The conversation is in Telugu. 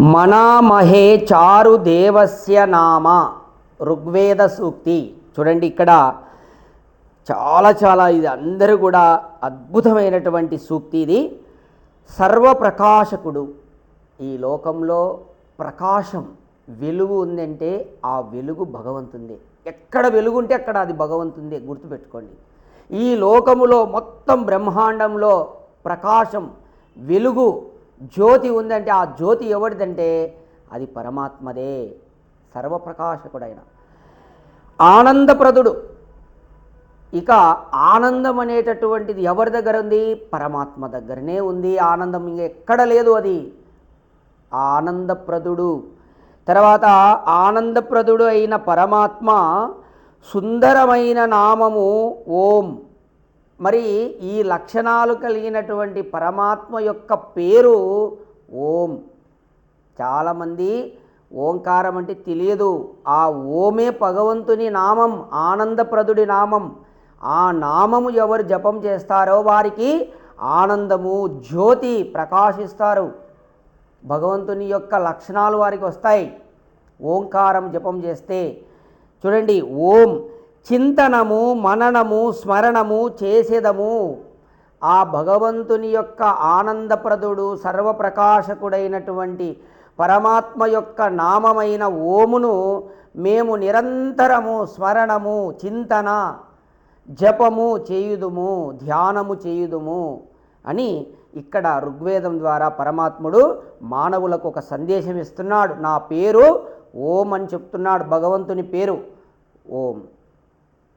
మనామహే చారు దేవస్య నామ. ఋగ్వేద సూక్తి. చూడండి ఇక్కడ చాలా చాలా ఇది అందరూ కూడా అద్భుతమైనటువంటి సూక్తి ఇది. సర్వప్రకాశకుడు ఈ లోకంలో ప్రకాశం వెలుగు ఉందంటే ఆ వెలుగు భగవంతుందే. ఎక్కడ వెలుగు ఉంటే అక్కడ అది భగవంతుందే గుర్తుపెట్టుకోండి. ఈ లోకములో మొత్తం బ్రహ్మాండంలో ప్రకాశం వెలుగు జ్యోతి ఉందంటే ఆ జ్యోతి ఎవరిదంటే అది పరమాత్మదే సర్వప్రకాశకుడైన. ఆనందప్రదుడు. ఇక ఆనందం అనేటటువంటిది ఎవరి దగ్గర ఉంది పరమాత్మ దగ్గరనే ఉంది. ఆనందం ఇంకెక్కడ లేదు అది. ఆనందప్రదుడు. తర్వాత ఆనందప్రదుడు అయిన పరమాత్మ సుందరమైన నామము ఓం. మరి ఈ లక్షణాలు కలిగినటువంటి పరమాత్మ యొక్క పేరు ఓం. చాలామంది ఓంకారం అంటే తెలియదు. ఆ ఓమే భగవంతుని నామం ఆనందప్రదుడి నామం. ఆ నామము ఎవరు జపం చేస్తారో వారికి ఆనందము జ్యోతి ప్రకాశిస్తారు. భగవంతుని యొక్క లక్షణాలు వారికి వస్తాయి. ఓంకారం జపం చేస్తే. చూడండి ఓం చింతనము మననము స్మరణము చేసేదము. ఆ భగవంతుని యొక్క ఆనందప్రదుడు సర్వప్రకాశకుడైనటువంటి పరమాత్మ యొక్క నామమైన ఓమును మేము నిరంతరము స్మరణము చింతన జపము చేయుదుము ధ్యానము చేయుదుము అని ఇక్కడ ఋగ్వేదం ద్వారా పరమాత్ముడు మానవులకు ఒక సందేశం ఇస్తున్నాడు. నా పేరు ఓం అని చెప్తున్నాడు భగవంతుని పేరు. ఓం.